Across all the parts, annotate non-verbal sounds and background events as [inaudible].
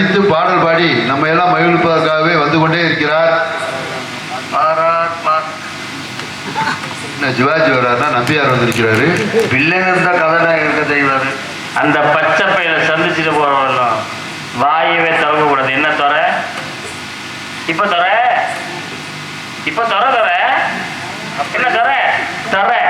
தனித்து பாடல் பாடி நம்ம எல்லாம் மகிழ்ப்பதற்காகவே வந்து கொண்டே இருக்கிறார். சிவாஜி வர்றாருன்னா நம்பியார் வந்திருக்கிறாரு. வில்லன் இருந்தா கதை இருக்க செய்வாரு. அந்த பச்சை பையில சந்திச்சுட்டு போறவங்களும் வாயவே திறக்க கூடாது என்ன துற? இப்ப துற? இப்ப துற துற? என்ன துற? துற.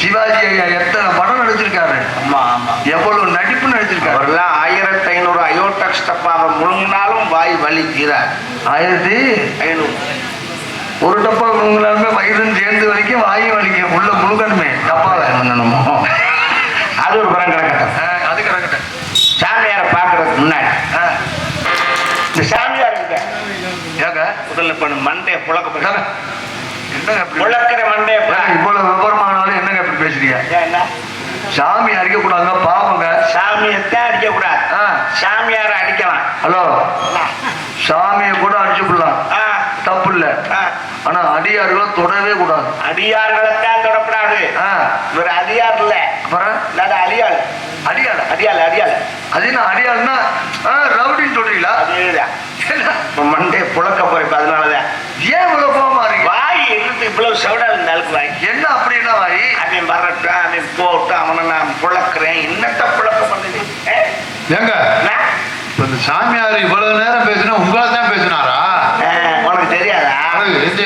சிவாஜி ஐயா எத்தனை படம் நடிச்சிருக்காரு? ஆமா ஆமா. எவ்வளவு நடிப்பு நடிச்சிருக்காரு? அவரெல்லாம் ஆயிரத்தி ஐநூறு அயோடெக்ஸ் டப்பாவை முழுங்கினாலும் வாய் வலி தீராது ஆயிரத்தி ஐநூறு. ஒரு டப்பா முழுங்கினாலுமே வயிறும் சேர்ந்து வலிக்கும் வாயும் வலிக்கும். உள்ள முழுகணுமே டப்பாவை. அது ஒரு புறம் கிடக்கட்டும். அது கிடக்கட்டும். சாமியாரை பார்க்கறதுக்கு முன்னாடி. இந்த சாமியார் ஏங்க முதல்ல இப்ப மண்டையை புழக்க புழக்கிற மண்டையை இவ்வளவு விவரமானாலும் என்னங்க இப்படி பேசுறீங்க ஏன் என்ன சாமி அடிக்க கூடாதுங்க பாவங்க. சாமியத்தான் அடிக்க கூடாது. சாமியாரை அடிக்கலாம். ஹலோ. சாமியை கூட அடிச்சு விடலாம் ஆ, தப்பு இல்ல. ஆனா அடியார்களை தொடவே கூடாது. அடியார்களைத்தான் தொடக்கூடாது. ஆ, இவர் அடியார் இல்ல. அப்புறம்? அடியாள். அடியாள? அடியாள் அடியாள். அது என்ன அடியாள்னா ரவுடின்னு சொல்றீங்களா? மண்டே புழக்க போறப்ப அதனாலதான். ஏன் இவ்வளவு கோவமா இருந்து இவ்வளவு செவடா இருந்தாலும் என்ன அப்படின்னா வாய்? அவன் வரட்டும் அவன் போட்டும் அவனை நான் புழக்கிறேன். என்னத்த புழக்க பண்ணுது? ஏங்க இந்த சாமியார் இவ்வளவு நேரம் பேசினா உங்களை தான் பேசினாரா? உனக்கு தெரியாதா?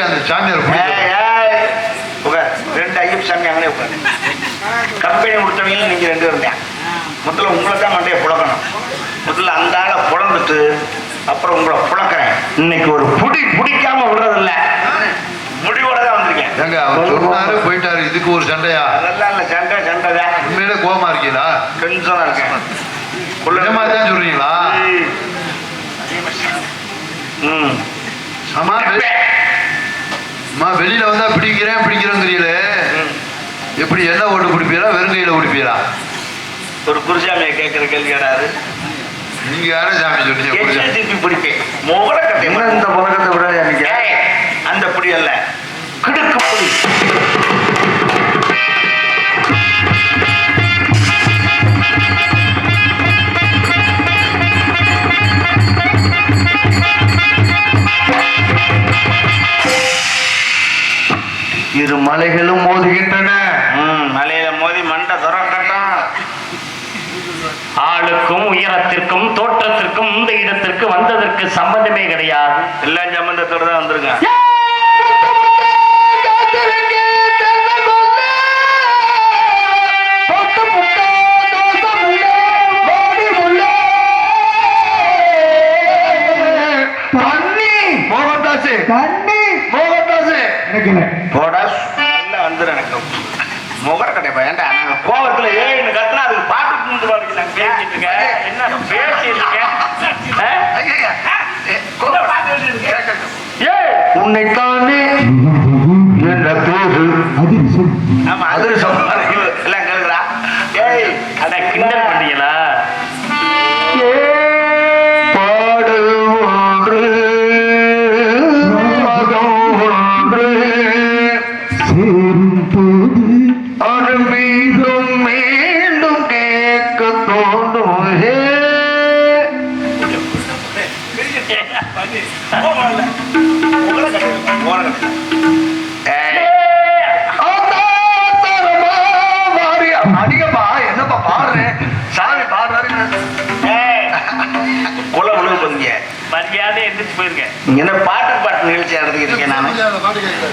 அந்த சாமியார். ரெண்டு ஐயப் சாமி அங்கே உட்காரு கம்பெனி கொடுத்தவங்க நீங்க ரெண்டு பேரும். முதல்ல உங்களை தான் மண்டையை புழக்கணும். முதல்ல அந்த ஆளை புலந்துட்டு அப்புறம் உங்களை புழக்கிறேன். இன்னைக்கு ஒரு புடி பிடிக்காம விடுறதில்ல. இருக்கேன் அவர் சொன்னாரு போயிட்டாரு இதுக்கு ஒரு சண்டையா? அதெல்லாம் இல்ல சண்டை சண்டை தான் உண்மையிலே கோவமா இருக்கீங்களா? டென்ஷனா இருக்கேன். தான் சொல்றீங்களா? ம். அம்மா அம்மா வெளியில வந்தா பிடிக்கிறேன் பிடிக்கிறேங்கிறீங்களே. எப்படி என்ன ஓட்டு பிடிப்பீரா வெறும் கையில பிடிப்பீரா ஒரு குருசாமியை கேட்கிற கேள்வி கேடாது நீங்க யாரும் சாமி சொன்னீங்க பிடிப்பேன். இந்த பழக்கத்தை விட எனக்கு அந்த புடி அல்ல. இரு மலைகளும் மோதுகின்றன. மலையில மோதி மண்டை துறக்கட்டும் ஆளுக்கும் உயரத்திற்கும் தோற்றத்திற்கும் இந்த இடத்திற்கு வந்ததற்கு சம்பந்தமே கிடையாது. எல்லாம் சம்பந்தத்தோட தான் வந்திருக்கேன் உன்னைத்தானே என்ற தூது ஆமா அது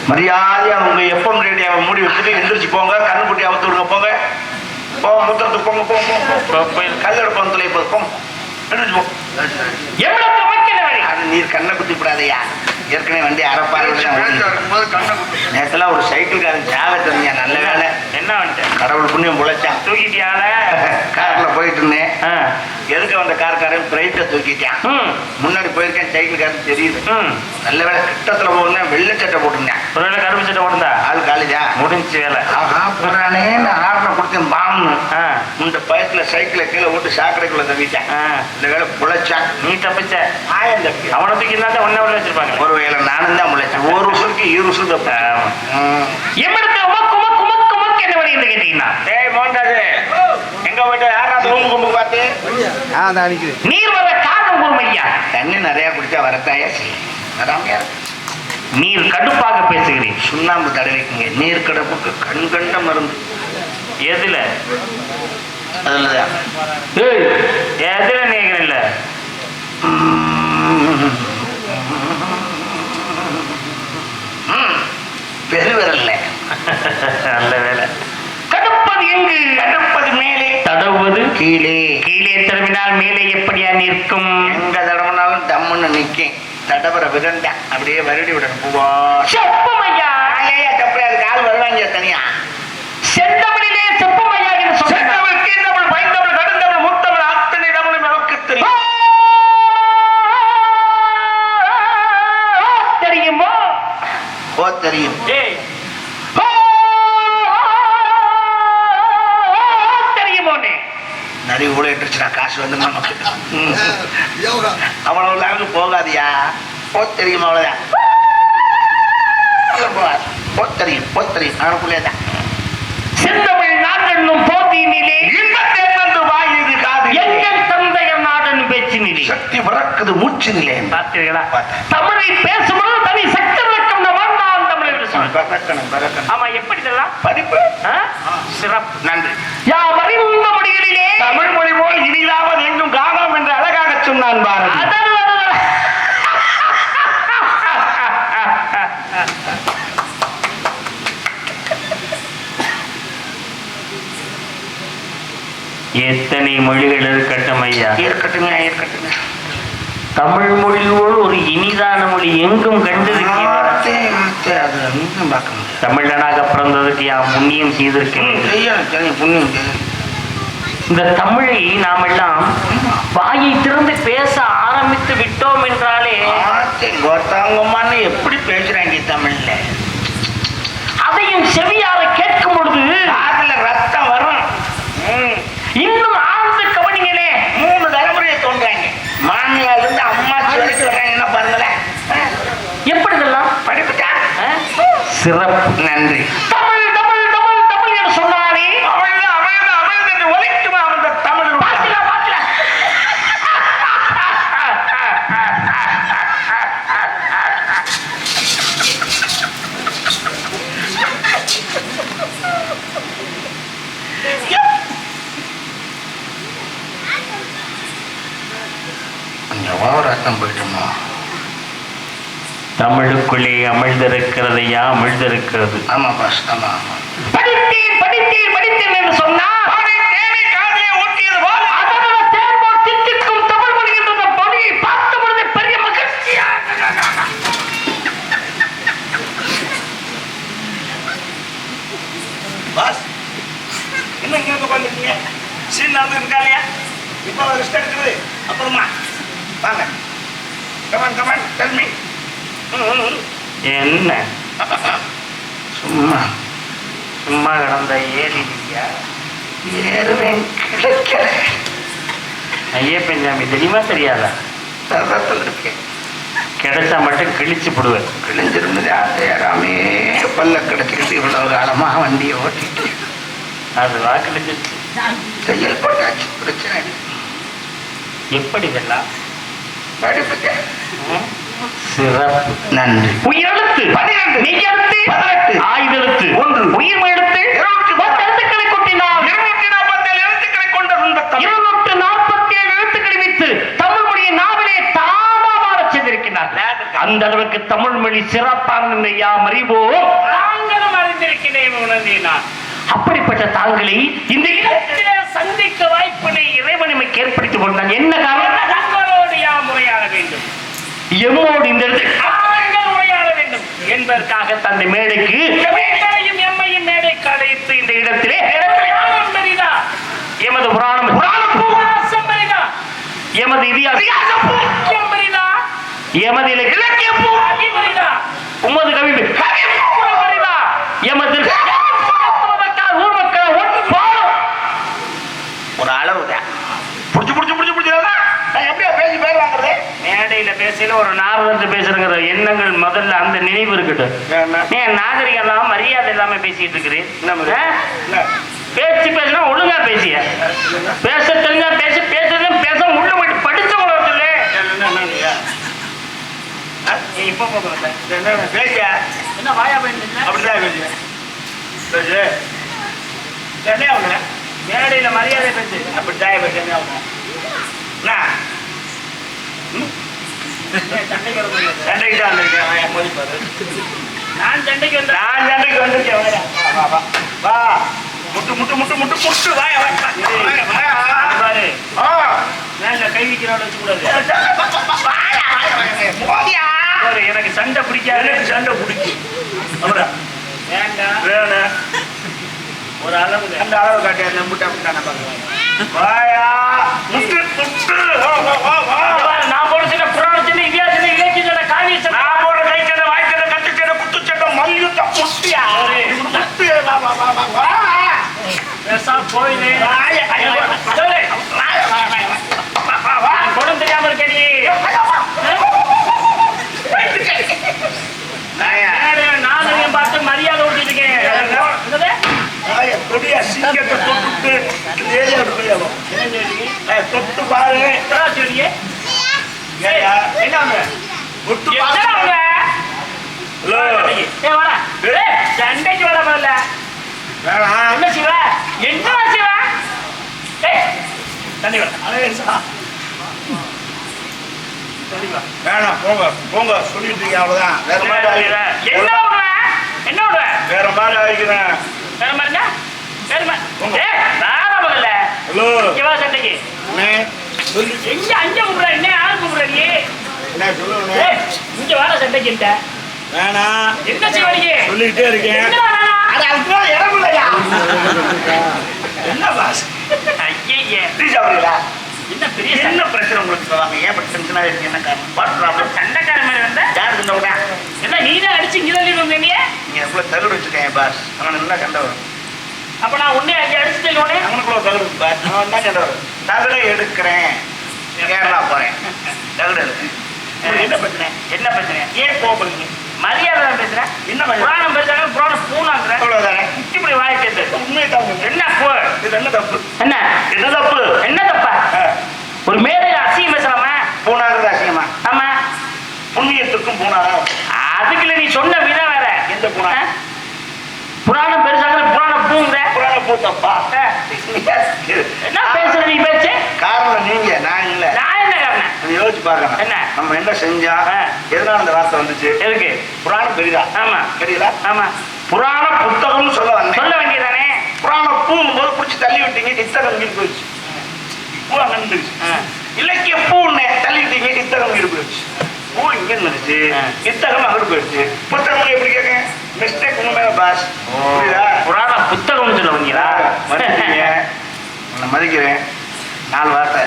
மரியாதையா உங்க எப்பம் ரேடியோவை மூடி வச்சுட்டு எந்திரிச்சு போங்க கண்ணுக்குட்டி அவுத்து விடுங்க போங்க. போங்க முத்தத்துக்கு போங்க போங்க போங்க போங்க போது போங்க எந்திரிச்சு நீர் கண்ணை குத்தி விடாதயா. ஏற்கனவே வண்டி அரைப்பாரு. நேரத்துல ஒரு சைக்கிள்காரன் சாவை தெரிஞ்சா நல்ல வேலை என்ன வந்துட்டேன் கடவுள் புண்ணியம் முளைச்சான் தூக்கிட்டியால [laughs] கார்ல போயிட்டு இருந்தேன். எதுக்கு வந்த கார்காரன்? பிரைட்டை தூக்கிட்டான். முன்னாடி போயிருக்கேன் சைக்கிள்காரன் தெரியுது. ம். நல்ல வேலை கிட்டத்துல போனேன் வெள்ளை சட்டை போட்டிருந்தேன். ஒருவேளை கருப்பு சட்டை போடுந்தா ஆள் காலேஜா முடிஞ்சு வேலை. ஆஹா புறானே நான் ஆர்டர் கொடுத்தேன் பாம்னு இந்த பயத்துல சைக்கிளை கீழே விட்டு சாக்கடைக்குள்ள தவிட்டேன். இந்த வேலை புழைச்சான். நீ தப்பிச்ச? ஆயம் தப்பி அவனை தூக்கி தான் ஒன்ன வச்சிருப்பாங்க ஒரு வேலை நானும் தான் முளைச்சேன். ஒரு உசுருக்கு இரு உசுறு தப்பு எவ்வளவு உமக்கு உமக்கு உமக்கு உமக்கு என்ன வழி என்று கேட்டீங்கன்னா டேய் மோகன்ராஜ் எங்க போயிட்டு யாரா ரூம் கும்பு பார்த்து? நீர் வர காரணம் கூறுமையா தண்ணி நிறைய குடிச்சா வரத்தாயா? செய்யும் வராமையா? இருக்கு. நீர் கடுப்பாக பேசுகிறேன். சுண்ணாம்பு தடவைக்குங்க. நீர் கடப்புக்கு கண் கண்ட மருந்து. எதுல? அதுலதான். எதுல நீங்க இல்ல? பெருவிரல்ல. [laughs] நல்ல வேலை கடுப்பது எங்கு கடப்பது மேலே தடவுவது கீழே. கீழே தடவினால் மேலே எப்படியா நிற்கும்? எங்க தடவினாலும் தம்முன்னு நிக்கும் தடவர விரண்டா அப்படியே வருடி விடணும் பூவா. செப்பமையா? தப்பு அதுக்கு ஆள் வருவாங்க தனியா. செந்தமிழிலே செப்பமையா செந்தமிழ் கீழ்த்தமிழ் பைந்தமிழ் கடுந்தமிழ் முத்தமிழ் அத்தனை தமிழும் நமக்கு தெரியும் தெரியுமோ? ஓ தெரியும். ஏய் கூட எடுத்துச்சுனா காசு வந்து நமக்கு. அவ்வளவு லாங்கு போகாதியா? போ தெரியும் போகாது. போ தெரியும் போ தெரியும். அவனுக்குள்ளே தான். செந்தமிழ் நாடென்னும் போட்டியினிலே இன்பத்தேர்ந்து வாயுது காது. எங்கள் தந்தையர் நாடன் பேச்சினிலே. சக்தி பிறக்குது மூச்சு நிலை பார்த்தீர்களா. தமிழை பேசும்போது தனி தமிழ் என்று சொன்னேன். பறக்கணும் பறக்கணும் ஆமா எப்படி இதெல்லாம் படிப்பு? ஆ? சிறப்பு. நன்றி. யாம் அறிந்த மொழிகளிலே? தமிழ் மொழி போல் இனிதாவது எங்கும் காணோம் என்று அழகாக சொன்னான் பாரதி. அதன் எத்தனை மொழிகள் இருக்கட்டும் ஐயா? இருக்கட்டுங்க இருக்கட்டுங்க தமிழ் மொழியோடு ஒரு இனிதான மொழி எங்கும் முடியாது. தமிழனாக பிறந்ததுக்கு யாம் புண்ணியம் செய்திருக்க ம், வேண்டும் செய்யணும் சரி புண்ணியம் இந்த தமிழை நாமெல்லாம் வாயை திறந்து பேச ஆரம்பித்து விட்டோம் என்றாலே கோத்தாங்கம்மான்னு எப்படி பேசுறாங்க தமிழ்ல? அதையும் செவியார கேட்கும் பொழுது காதுல ரத்தம் வரும். இன்னும் ஆழ்ந்து கவனிங்களே மூணு தலைமுறையை தோன்றாங்க மாமியார் இருந்து அம்மாச்சி வரைக்கும் வர்றாங்கன்னா பாருங்களேன் ஆ, எப்படி இதெல்லாம் படிப்புட்டா ஆ? சிறப்பு நன்றி தமிழ் தமிழ் தமிழ் தமிழ் என்று சொன்னாலே அமிழ்த அமிழ்த அமிழ்த என்று ஒலிக்குமா அந்த தமிழ் பாத்தில பாத்தில கொஞ்சம் ஓவர் ரத்தம் போயிட்டுமா தமிழுக்குள்ளே அமிழ்ந்திருக்கிறதையா அமிழ்ந்திருக்கிறது? ஆமா பாஸ். ஆமா ஆமா படித்தேன் படித்தேன் படித்தேன் என்று சொன்னால் தேவி காதிலே ஊட்டியது போல அதனால தேர்வோர் தித்திக்கும் தமிழ் மொழி என்ற அந்த மொழியை பார்த்த பொழுது பெரிய மகிழ்ச்சியா பாஸ் என்ன இங்க வந்து உட்காந்துருக்கீங்க சீன் நடந்து இருக்கா இல்லையா இப்போ ரெஸ்ட் எடுக்குது அப்புறமா வாங்க கமான் கமான் டெல் மீ என்ன சும்மா சும்மா கிடந்த ஏறி இல்லையா ஏறுவேன் கிடைக்கல ஐயப்பன் சாமி தெரியுமா தெரியாதா? இருக்கேன் கிடைச்சா மட்டும் கிழிச்சு போடுவேன். கிழிஞ்சிருந்தது ஆசையாராமே பல்ல கிடச்சிக்கிட்டு இவ்வளவு காலமா வண்டியை ஓட்டிட்டு. அதுவா கிழிச்சிருச்சு தையல் போட்டாச்சு பிரச்சனை. எப்படி இதெல்லாம்? படிப்புக்கு? சிறப்பு. நன்றி. உயிரெழுத்து. பன்னிரண்டு. மெய்யெழுத்து பதினெட்டு. ஆயுதெழுத்து. ஒன்று. உயிர் எழுத்து இருநூற்றி பத்து எழுத்துக்களை கொட்டினால் இருநூற்றி நாற்பத்தேழு எழுத்துக்களை கொண்டது இந்த தமிழ். இருநூற்று நாற்பத்தி ஏழு எழுத்துக்களை வைத்து தமிழ் மொழியை நாவலே தாமாவார செய்திருக்கிறார் அந்த அளவுக்கு தமிழ் மொழி சிறப்பானது யாம் அறிவோம் தாங்களும் அறிந்திருக்கிறேன் உணர்ந்தேன் அப்படிப்பட்ட தாங்களை இந்த இடத்திலே சந்திக்க வாய்ப்பினை இறைவன் நமக்கு ஏற்படுத்தி கொடுத்தான் என்ன காரணம்? தங்களோடு யாம் உரையாட வேண்டும்? எம்மோடு இந்த இடத்தில் தாங்கள் உரையாட வேண்டும். என்பதற்காக தன்னை மேடைக்கு எம்மையும் எம்மையும் மேடைக்கு அழைத்து இந்த இடத்திலே எமது புராணம் எமது இதிகாசம் இலக்கியம் பெரிதா எமது இலக்கிய உமது கவி கவி பெரிதா எமது ஊர் மக்கள் ஒன்று போடும் ஒரு அளவு புடிச்சு புடிச்சு புடிச்சு புடிச்சு நான் எப்படியா பேசி பேர் வாங்குறது? மேடையில பேசல ஒரு நார்வந்து பேசுறங்கிற எண்ணங்கள் முதல்ல அந்த நினைவு இருக்கட்டும்? நீ நாகரிகம் இல்லாம மரியாதை இல்லாம பேசிட்டு இருக்கிறேன்? பேச்சு பேசினா ஒழுங்கா பேசிய பேச தெரிஞ்சா பேச பேசுறதும் பேச உள்ள போயிட்டு படிச்சவங்கள சொல்லு என்ன, என்ன, என்னய்யா? ஆ? நீ இப்ப போக வந்த. என்ன, என்ன, பேசியா? என்ன வாயா அப்படிதான் பேசுவேன். பேசு. என்ன அவங்க? மேடையில மரியாதை பேசு அப்படித்தான் பேசு, என்ன அவங்க? சண்டைக்கு தான் வந்திருக்கேன். மதிப்பாரு. நான் சண்டைக்கு வந்தா நான் சண்டைக்கு வந்திருக்கேன். வா, வா. முட்டு முட்டு முட்டு முட்டு முட்டு வாயா. பாரு. மேல கை வைக்கிறோட வச்சுக்கூடாது எனக்கு சண்டை பிடிக்காது. சண்டை பிடிக்கும். வேணும் ஒரு அளவுல அந்த அளவு காட்டி நான் பார்க்குறேன். வாயா. முட்டு நான் போட சின்ன புராண சின்ன இதிகாச இலக்கிய சின்ன காவிய சின்ன. நான் போடுற கை சண்டை வாய் சண்டை கட்டு சண்டை குத்து சண்டை மல்யுத்த முட்டியா முட்டு வா வா வா வா வா. பேசா வாயா, வாயா, வாயா. வாயா, வாயா, வாயா, வாயா. இருக்கடி. வாயா. பார்த்து மரியாதை போயிடும். தொட்டு என்னடா சொல்றீங்க? ஏய்யா, என்ன? தொட்டு சண்டைக்கு முதல்ல. வேணாம் என்ன சிவா? என்ன சிவா? தண்ணி வாடா. அலேசா தண்ணி வா. வேணாம் போங்க போங்க சொல்லிட்டு இருக்கீங்க அவ்வளவுதான் என்ன? என்ன விடுவ? வேற மாதிரி ஆகிக்கிறேன் வேற மாதிரினா? வேற மாதிரி. ஏய், வாடா முதல்ல. ஹலோ இங்க வா சண்டைக்கு. எங்க அங்க கூப்பிடுற? என்ன யாரு கூப்பிடுற நீ? என்ன ஏய், இங்க வாடா சண்டைக்கு என்கிட்ட. வேணாம் என்ன சிவாஜி சொல்லிக்கிட்டே இருக்கேன் என்ன வேணாம்? அது இடம் இல்லையா என்ன பாஸ் ஐயையே. டீ சாப்பிடுறீங்களா என்ன பெரிய என்ன சண்டை. பிரச்சனை உங்களுக்கு சொல்லுவாங்க ஏன் பட்டு இருக்கு என்ன காரணம் வாட் ப்ராப்ளம் சண்டைக்கார மாதிரி வந்த யார் இந்த விட என்ன நீ தான் அடிச்சு இங்க தள்ளி வந்த நீ நீங்க எவ்வளவு தகுடு வச்சிருக்கேன் பாஸ் அவன் நல்லா சண்டை வரும் அப்ப நான் உன்னை அங்க அடிச்சு தள்ளுவோனே அவனுக்குள்ள தகுடு தான் சண்டை வரும் தகுடை எடுக்கிறேன். கேரளா போறேன்? தகுடு என்ன பிரச்சனை? என்ன பிரச்சனை? ஏன் கோபப்படுறீங்க மரியாதை பேசுறேன் என்ன? புராணம் பேசுறாங்க புராணம் பூனாங்கிற. அவ்வளவுதானே? இப்படி வாய் கேட்டு உண்மையை தான் என்ன இது என்ன தப்பு? என்ன? என்ன தப்பு? என்ன தப்பா? ஒரு மேடையில அசிங்கம் பேசலாமா பூனாங்கிறது அசிங்கமா? ஆமா. புண்ணியத்துக்கும் பூனாதான். அதுக்குள்ள நீ சொன்ன விதம் வேற. எந்த பூனா? புராணம் பெருசாங்கிற புராணம் பூங்கிற புராண பூ தப்பா ஆ. என்ன பேசுற நீ பேச்சு? காரணம் நீங்க நான் இல்ல. நான் என்ன காரணம்? யோசிச்சு பாருங்க என்ன? நம்ம என்ன செஞ்சா. எதனால இந்த வார்த்தை வந்துச்சு? எதுக்கு? புராணம் பெரிதா ஆமா. தெரியல ஆமா. புராண புத்தகம்னு சொல்ல வந்தேன். சொல்ல வேண்டியதானே புராண பூங்கும் போது பிடிச்சி தள்ளி விட்டீங்க இத்தகம் இங்கே போயிடுச்சு. பூ அங்க ஆ. இலக்கிய பூன்னு தள்ளி விட்டீங்க இத்தகம் இங்கே போயிடுச்சு. பூ இங்க இருந்துச்சு ஆ. இத்தகம் அங்கிட்டு போயிடுச்சு. புத்தகம் எப்படி கேட்க மிஸ்டேக் உங்க மேல பாஸ் புரியுதா? புராண புத்தகம்னு சொல்ல வந்தீங்களா உன்னை மதிக்கிறேன். நாலு வார்த்தை.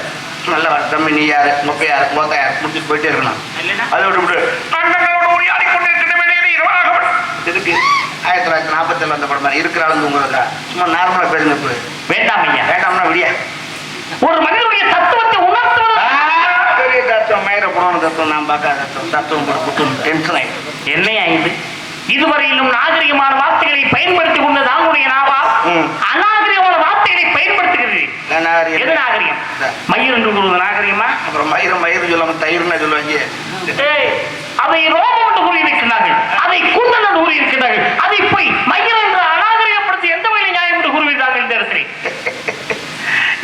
நல்ல வார்த்தை. நீ யாரு? மொப்பை யாரு? மொத்த யாரு? முடிச்சுட்டு போயிட்டே இருக்கணும். அதை விட்டு விட்டு உரையாடி இதுக்கு ஆயிரத்தி தொள்ளாயிரத்தி நாற்பத்தி வந்த படம் மாதிரி இருக்கிற ஆளுங்கிறதா சும்மா நார்மலா பேசுங்க இப்போ வேண்டாம் ஐயா. வேண்டாம்னா விடியா. ஒரு மனிதனுடைய தத்துவத்தை உணர்த்துவது. பெரிய தத்துவம். மயிர புராண தத்துவம். நான் பார்க்காத தத்துவம். தத்துவம் போட்டு டென்ஷன் ஆயிடும். என்னையா இது? இதுவரையிலும் நாகரிகமான வார்த்தைகளை பயன்படுத்தி கொண்ட தாங்களுடைய நாவா. அநாகரிகமான வார்த்தைகளை பயன்படுத்துகிறது. எது நாகரிகம்? மயிர் என்று கூறுவது நாகரிகமா? அப்புறம் மயிரம் மயிறு சொல்லாம தயிர்னு சொல்லுவாங்க. அதை ரோமம் என்று கூறியிருக்கிறார்கள் அதை கூந்தல் என்று கூறியிருக்கிறார்கள் அதை போய் மயிர் என்று அநாகரிகப்படுத்தி எந்த வகையில் நியாயம் என்று கூறுகிறார்கள் இந்த இடத்திலே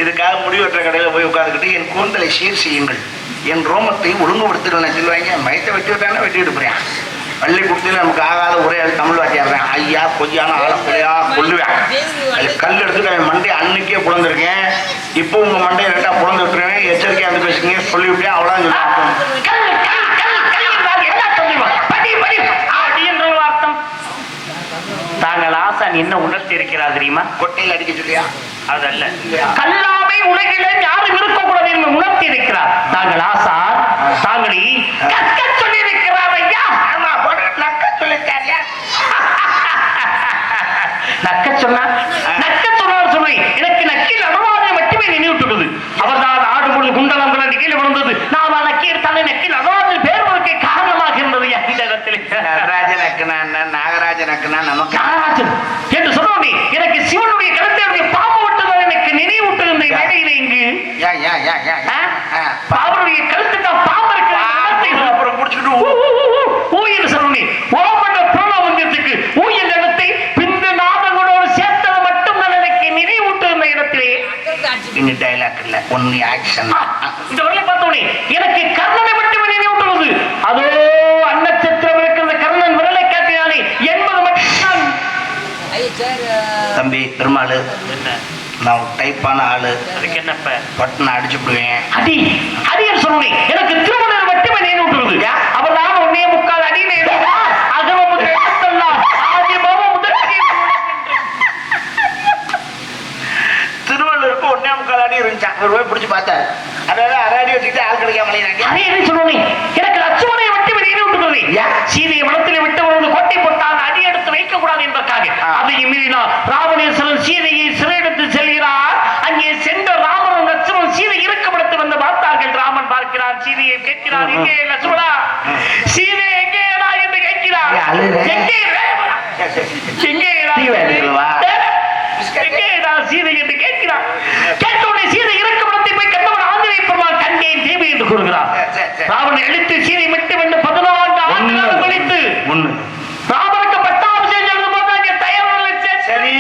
இதுக்காக முடிவெற்ற கடையில் போய் உட்காந்துக்கிட்டு என் கூந்தலை சீர் செய்யுங்கள். என் ரோமத்தை ஒழுங்குபடுத்துங்கள் சொல்லுவாங்க. மயத்தை வெட்டி விட்டானே வெட்டி விடுப்புறேன் பள்ளி குட்டியில் நமக்கு ஆகாத ஒரே தமிழ் வாத்தியாடுறேன் ஐயா கொய்யான ஆளை கொலையா கொல்லுவேன் அது கல் எடுத்துட்டு அவன் மண்டையை அன்னைக்கே புலந்திருக்கேன். இப்போ உங்க மண்டையை ரெண்டா புலந்து விட்டுருவேன் எச்சரிக்கையா வந்து பேசுங்க சொல்லிவிட்டேன் அவ்வளோதான் ஆ, சொல்லி கல், கல், கல், கல் என்றால் என்ன சொல்லுவா? படி, படி. அடி என்ற ஒரு அர்த்தம். தாங்கள் ஆசான் என்ன உணர்த்தி இருக்கிறார் தெரியுமா? கொட்டையில் அடிக்க சொல்லியா? அதல்ல. கல்லாமை உலகிலே யாரும் இருக்கக்கூடாது என்று உணர்த்தி இருக்கிறார். தாங்கள் ஆசான் தாங்களை கற்க சொல்லி நக்க [laughs] நக்க சொன்னா நக்க சொன்னார் சொல்லி எனக்கு நக்கில் மட்டுமே நினைவுட்டுள்ளது அவர்தான் ஆடு பொழுது குண்டலம் கீழே விழுந்தது. நான் நக்கீர் நக்கில் அனுவாதில் பேர் வருவதற்கு காரணமாக இருந்தது ஐயா இந்த இடத்திலே நடராஜ நக்குனா என்ன நாகராஜ நக்குனா நமக்கு நாராஜன் என்று சொன்னோமே எனக்கு சிவனுடைய கருத்தையுடைய பாம்பு விட்டதால் எனக்கு நினைவூட்டுகின்ற வேலையில இங்கு ஏன் ஏன் ஏன் ஏன் ஆ? ஆ. அவருடைய கழுத்து தான் பாம்பு இருக்கிற அப்புறம் பிடிச்சிக்கிட்டு ஊ, ஊ, ஊ, ஊ, ஊ என்று சொல்லி ஓமண்ட பிரணவங்கத்துக்கு ஊ என்ற இடத்தை பிந்து நாதங்களோடு சேர்த்தது மட்டும் தான் எனக்கு நினைவூட்டுகின்ற இடத்திலே இனி டைலாக் இல்ல ஒன்லி ஆக்ஷன் இந்த வரலை பார்த்தோனே எனக்கு கர்ணனை மட்டுமே நினைவூட்டுவது அதோ அன்னச்சத்திரம் இருக்கிற கர்ணன் விரலை காட்டினானே என்பது மட்டும்தான். தம்பி பெருமாள் நான் டைப்பான ஆளு. அதுக்கு என்னப்ப? பட்டனை அடிச்சு விடுவேன் அடி அடியன் சொல்லுவேன். எனக்கு திருமணம் அவர் போய் பிடிச்சி பார்த்தாரு அதாவது அரை அடி வச்சுக்கிட்டு ஆள் கிடைக்காம அலையிறாங்க. அதே என்ன சொல்லுவேன் எனக்கு லட்சுமணை மட்டுமே நினைவூட்டுவது சீதையை மனத்திலே விட்டு வந்து கோட்டை போட்டால் அடி எடுத்து வைக்க கூடாது என்பதற்காக. அதையும் மீறினார் ராவணேஸ்வரன் சீதையை சிறையெடுத்து செல்கிறார். அங்கே சென்ற ராமனும் லட்சுமணன் சீதை இருக்குமிடத்து வந்து பார்த்தார்கள். ராமன் பார்க்கிறார் சீதையை கேட்கிறார் எங்கே லட்சுமணா சீதை எங்கேடா என்று கேட்கிறார்? எங்கே? எங்கேடா சீதை என்று கேட்கிறார் கேட்டவுடனே சீதை இருக்குமிடத்தை போய் கண்டவன் ஆந்திரை பெருமாள் கண்டேன் தேவி என்று கூறுகிறார். சரி, சரி, சரி. ராவணன் எழுத்து பதினான்கு ஆண்டுகள் கழித்து ஒண்ணு ராமனுக்கு பட்டாபிஷேகம் எழுதும் போது அங்கே சரி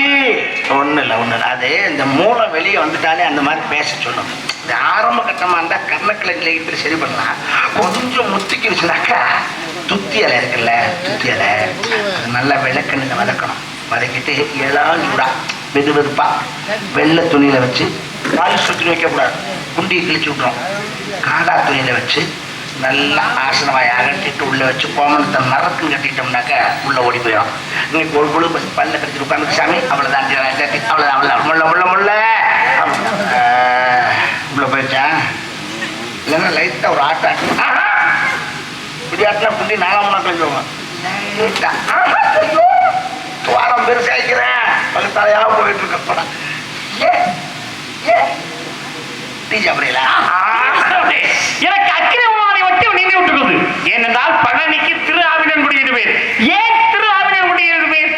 ஒண்ணு இல்ல ஒண்ணு அது இந்த மூளை வெளியே வந்துட்டாலே அந்த மாதிரி பேச சொல்லும். இந்த ஆரம்ப கட்டமா இருந்தா கர்ணக்கிழங்குல இப்படி சரி பண்ணலாம். கொஞ்சம் முத்திக்கிடுச்சுனாக்கா துத்தி இலை இருக்குல்ல துத்தி இலை. நல்லா விளக்கண்ணில் வதக்கணும். வதக்கிட்டு இளம் சூடா வெது வெதுப்பா. வெள்ளை துணியில வச்சு பாலிஸ்டர் சுற்றி வைக்கக்கூடாது குண்டியை கிழிச்சு விட்றோம் காடா துணியில வச்சு நல்லா ஆசனமாக அகட்டிட்டு உள்ளே வச்சு கோமணத்தை மரத்துன்னு கட்டிட்டோம்னாக்க உள்ளே ஓடி போயிடும். இன்னைக்கு ஒரு குழு பஸ் பல்ல கட்டிட்டு உட்காந்து சாமி அவ்வளோதான் அவ்வளோதான் அவ்வளோதான் முள்ள முள்ள முள்ள. உள்ளே போயிடுச்சேன் இல்லைன்னா லைட்டாக ஒரு ஆட்டம் ஆட்டு. ஆஹா! இப்படி ஆட்டினா புள்ளி நாலாம் நாட்கள் சொல்லுவாங்க லைட்டா. ஆஹா! துவாரம் பெருசாகிக்கிறேன் பக்கத்தாலையாக போயிட்டு இருக்க டீ சாப்பிடலாம் எனக்கு அக்கிரமமானை மட்டும் நினைவூட்டுகிறது ஏனென்றால் பழனிக்கு திரு ஆவினன்குடி பேர் ஏன் திரு ஆவினன்குடி இருப்பேன்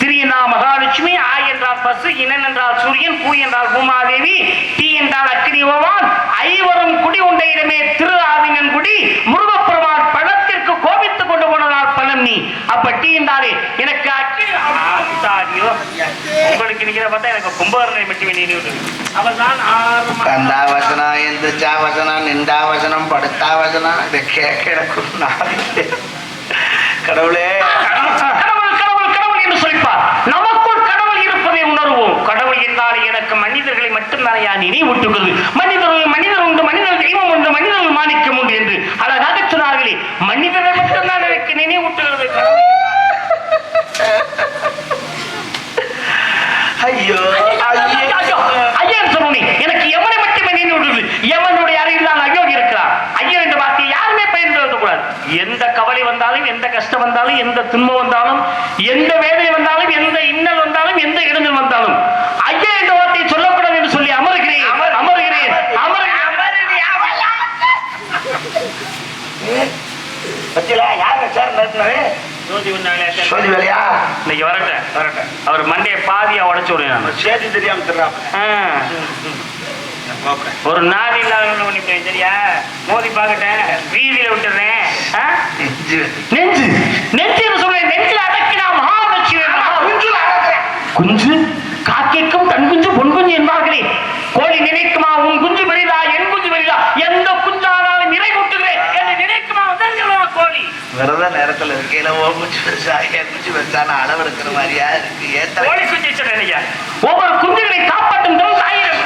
திரு என்றால் மகாலட்சுமி ஆ என்றால் பசு இனன் என்றால் சூரியன் பூ என்றால் பூமாதேவி தீ என்றால் அக்கினி பகவான் ஐவரும் குடி உண்டையிடமே இடமே திரு ஆவினன்குடி முருகப்பெருமான் பழத்திற்கு கோபித்துக் கொண்டு போனதால் பலன் நீ. அப்ப டீ என்றாலே எனக்கு ஆத்தாடியோ. உங்களுக்கு நிக்கிற பார்த்தா எனக்கு மட்டுமே படுத்தா இதை கடவுளே கடவுள் கடவுள் கடவுள் என்று சொல்லிப்பார் நமக்குள் கடவுள் இருப்பதை உணர்வோம் கடவுள் என்றால் எனக்கு மனிதர்களை மட்டும்தான் யா நினைவூட்டுகிறது மனிதர்கள் மனிதர் உண்டு மனிதர் தெய்வம் உண்டு மனிதர்கள் மாணிக்க உண்டு என்று அழகாக சொன்னார்களே மனிதரை மட்டும்தான் எனக்கு நினைவூட்டுகிறது கடவுள் ஐயோ ஐயோ, ஐயோ, ஐயன் சொன்னோனே எனக்கு எவனை மட்டுமே நினைவூட்டுகிறது எவனுடைய அறிவில் தான் அயோகி இருக்கிறார் ஐயன் என்ற வார்த்தையை யாருமே பயன்படுத்த கூடாது எந்த கவலை வந்தாலும் எந்த கஷ்டம் வந்தாலும் எந்த துன்பம் வந்தாலும் எந்த வேதனை வந்தாலும் எந்த இன்னல் வந்தாலும் எந்த இடங்கள் வந்தாலும். ஐயா என்ற வார்த்தையை சொல்லக்கூடாது என்று சொல்லி அமருகிறேன். அமருகிறேன். அவர் மண்டையை பாதியா உடைச்சு விடுவேன். சேதி தெரியாம. ஒரு நாள் இல்லாத சரியா? மோதி பார்க்கட்டேன். வீதியில விட்டுறேன்? நெஞ்சு. நெஞ்சு என்று சொல்றேன் நெஞ்சில் அடக்கினா மகாலட்சுமி குஞ்சு? காக்கைக்கும் தன் குஞ்சு பொன் குஞ்சு என்பார்களே. கோழி நினைக்குமா? உன் குஞ்சு பெரிதா? என் குஞ்சு பெரிதா? எந்த குஞ்சானாலும் நிறை கூட்டுகிறேன். என்று நினைக்குமா? கோழி? விரத நேரத்துல இருக்கையில ஓ குச்சி பெருசா? என் குச்சி பெருசான அளவு இருக்கிற மாதிரியா இருக்கு. ஏத்த கோழி குஞ்சு சொல்றேன் ஐயா. ஒவ்வொரு குஞ்சுகளை காப்பாற்றும் தரும் ஆயிரம்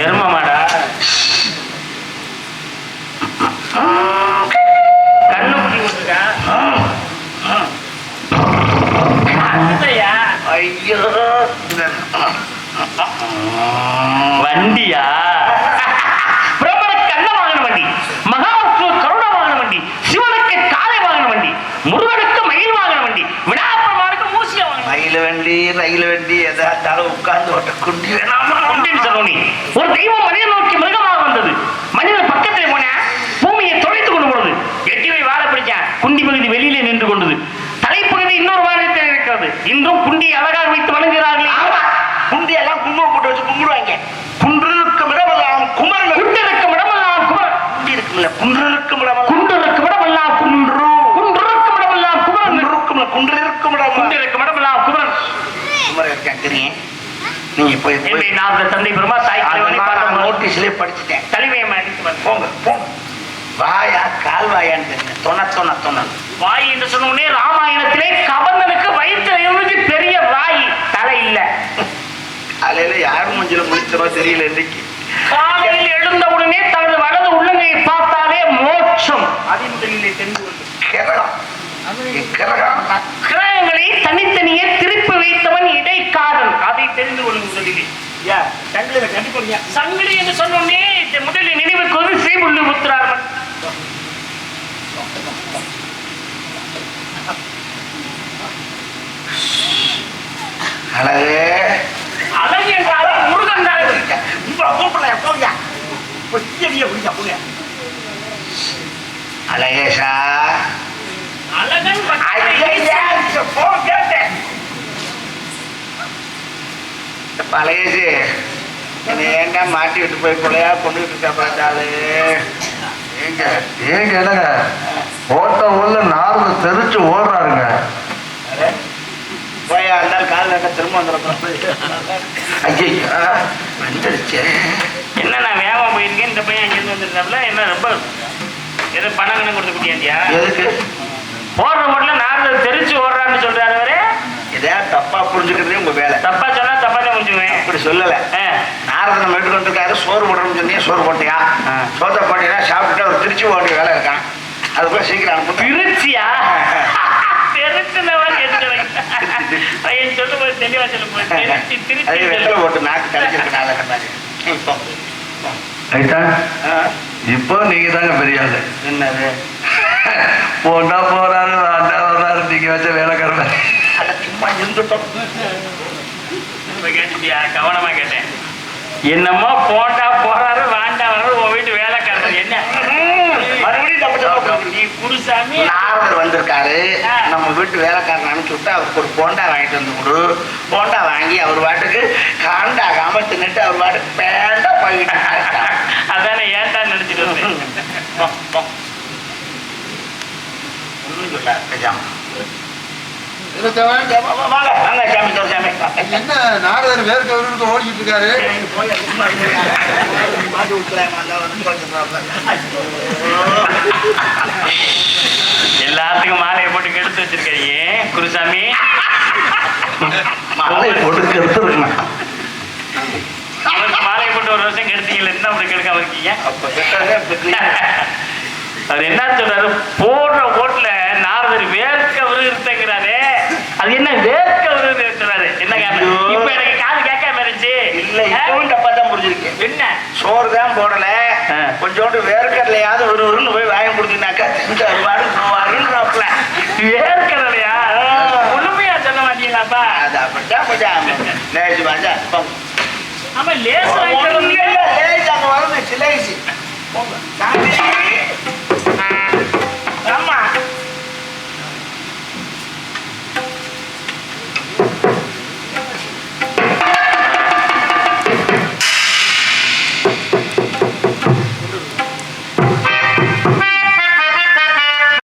எரும மாடா கண்ணு வண்டியா? பிரம்மனுக்கு கண்ண வாகன வண்டி மகாவிஷ்ணு கருண வாகன வண்டி சிவனுக்கு காலை வாகன வண்டி முருகனுக்கு மயில் வாகன வண்டி விநாயகப்பெருமானுக்கு மூசிய வாகன வண்டி. வண்டி ரயில் வண்டி எதா இருந்தாலும் உட்கார்ந்து ஓட்ட குண்டி வேணாமா சொன்னோனே, ஒரு தெய்வம் மனிதன் நோக்கி மிருகமாக வந்தது. மனிதன் பக்கத்திலே போன பூமியை தொலைத்து கொண்டு போனது. எட்டி போய் வாழ பிடிச்சான் குண்டி பகுதி வெளியிலே நின்று கொண்டது. தலைப்பகுதி இன்னொரு வாகனத்தில் இருக்கிறது இன்றும் குண்டியை அழகாக வைத்து வணங்குகிறார்களே. குண்டி எல்லாம் குங்குமம் போட்டு வச்சு கும்பிடுவாங்க. குன்றிருக்கும் இடமெல்லாம் குமரன். குண்டிருக்கும் இடமெல்லாம் குமரன். குண்டி இருக்குல்ல குன்றிருக்கும் இடமெல்லாம். குண்டிருக்கும் இடமெல்லாம் குன்று. குன்றிருக்கும் இடமெல்லாம் குமரன். குன்றிருக்கும் குன்றிருக்கும் இடமெல்லாம். குண்டிருக்கும் இடமெல்லாம் குமரன். குமரன் இருக்கேன் தெரியும் நீங்க போய் என்னை நான் தந்தை பெருமா தாய் தலைவனை பார்த்த நோட்டீஸ்லயே படிச்சுட்டேன். தலைமையை வந்து போங்க போங்க வாயா கால்வாயான்னு தெரியல தொண தொண தொண. வாய் என்று சொன்ன ராமாயணத்திலே கபந்தனுக்கு வயிற்றுல பெரிய வாய். தலை இல்ல. காலையில யார் முடிச்சனோ தெரியல இன்னைக்கு. காலையில் எழுந்த உடனே தனது வலது உள்ளங்கையை பார்த்தாலே மோட்சம். அதின் தெரிந்து கிரகம். கிரகங்களை தனித்தனியே திருப்பி வைத்தவன் இடைக்காரன். அதை தெரிந்து கொள்ளும் முதலிலே சங்கிலி என்று சொன்னோடனே முதலில் நினைவுக்கு வந்து ஸ்ரீபுள்ளி முத்துறார் அழகு. அழகு என்றாலே முருகன் அழகேஷா. அழகன் கேட்டேன். இப்ப அழகேஷு என்னை ஏன்டா மாட்டி விட்டு போய் கொலையா கொண்டு விட்டு பார்த்தாலு ஏங்க ஏங்க என்னங்க? ஓட்ட உள்ள நார்ந்து தெரிச்சு ஓடுறாருங்க. போயா இருந்தாலும் கால் நட்ட திரும்ப வந்துடும் ஐயா வந்துடுச்சே என்ன நான் வேகமா போயிருக்கேன். இந்த பையன் அங்கிருந்து வந்திருக்காப்ல என்ன ரொம்ப ஏதோ பணம் கணக்கு கொடுத்து குட்டியாண்டியா எதுக்கு? ஓடுற ஓடல நாலு தெரிச்சு ஓடுறான்னு சொல்றாரு அவரு. எதையாவது தப்பா புரிஞ்சுக்கிறதே உங்க வேலை. தப்பா சொன்னா தப்பா தான் முடிஞ்சுவேன் அப்படி சொல்லல. நாரதனை மேட்டு இருக்காரு சோறு போடுறோம்னு சொன்னீங்க சோறு போட்டியா. சோத்தை போட்டீங்கன்னா சாப்பிட்டுட்டு அவர் திருச்சி போக வேண்டிய வேலை இருக்கான். அதுக்குள்ள சீக்கிரம் அனுப்பு திருச்சியா? அதே இப்போ நீங்க தாங்க பெரிய ஆளு. என்னது? போண்டா போறாரு நீங்க வச்ச வேலைக்காரன் சும்மா இருந்துட்டோம். கேட்டுட்டியா கவனமா கேட்டேன். என்னமோ போட்டா போறாரு வாண்டா வர்றாரு உன் வீட்டு வேலைக்காரர். என்ன? மறுபடியும் தப்பு தப்பா போகுது. நீ குருசாமி. நாரதர் வந்திருக்காரு. நம்ம வீட்டு வேலைக்காரன் அனுப்பிச்சு விட்டு அவருக்கு ஒரு போண்டா வாங்கிட்டு வந்து கொடு. போண்டா வாங்கி அவர் பாட்டுக்கு காண்டாகாம தின்னுட்டு அவர் பாட்டுக்கு பேண்டா போயிட்டு அதானே ஏன்டா நினைச்சிட்டு வந்தேன் ஒன்றும் சொல்லாது என்ன நாரதர் விறுவிறுக்க ஓடிக்கிட்டு இருக்காரு எல்லாத்துக்கும் மாலையை போட்டு கெடுத்து வச்சிருக்கீங்க குருசாமி. மாலை போட்டு அவருக்கு மாலையை போட்டு ஒரு வருஷம் கெடுத்தீங்கல்ல என்ன அப்படி கெடுக்காம இருக்கீங்க? அவர் என்ன சொல்றாரு? போடுற ஓட்டுல நாரதர் வேர்க்க விருதுங்கிறாரு அது என்ன வேர்க்க விருதுங்கிறாரு என்ன காரணம். இப்ப எனக்கு காது கேட்காம இருந்துச்சு. இல்ல இப்பவும் தப்பா தான் புரிஞ்சிருக்கேன் என்ன? சோறு தான் போடல. கொஞ்சோண்டு வேர்க்கடலையாவது ஒரு ஒருன்னு போய் வாங்கி கொடுத்தீங்கன்னாக்கா செஞ்சு அறுபாடு போவாருன்றாப்ல வேர்க்கலையா உண்மையா சொல்ல மாட்டீங்களாப்பா? அது அப்படித்தான் கொஞ்சம் லேசு வாஞ்சா ஆமா லேசா லேசு அங்க வருது சாமி.